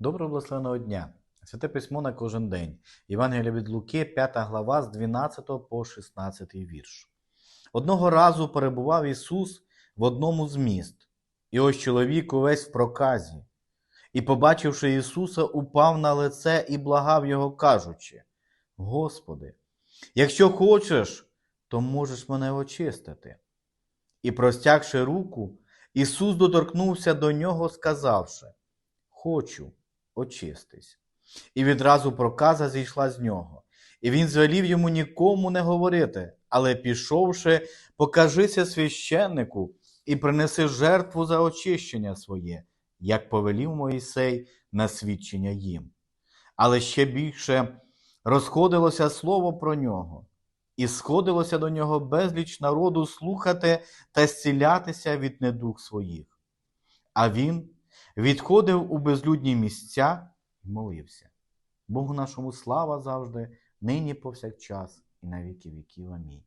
Доброго благословеного дня! Святе письмо на кожен день. Євангелія від Луки, 5 глава з 12 по 16 вірш. Одного разу перебував Ісус в одному з міст, і ось чоловік увесь в проказі, і, побачивши Ісуса, упав на лице і благав його, кажучи: Господи, якщо хочеш, то можеш мене очистити. І, простягши руку, Ісус доторкнувся до нього, сказавши: Хочу, очистись. І відразу проказа зійшла з нього. І він звелів йому нікому не говорити, але пішовши, покажися священнику і принеси жертву за очищення своє, як повелів Моїсей на свідчення їм. Але ще більше розходилося слово про нього, і сходилося до нього безліч народу слухати та зцілятися від недуг своїх. А він відходив у безлюдні місця і молився. Богу нашому слава завжди, нині повсякчас і на віки віків. Амінь.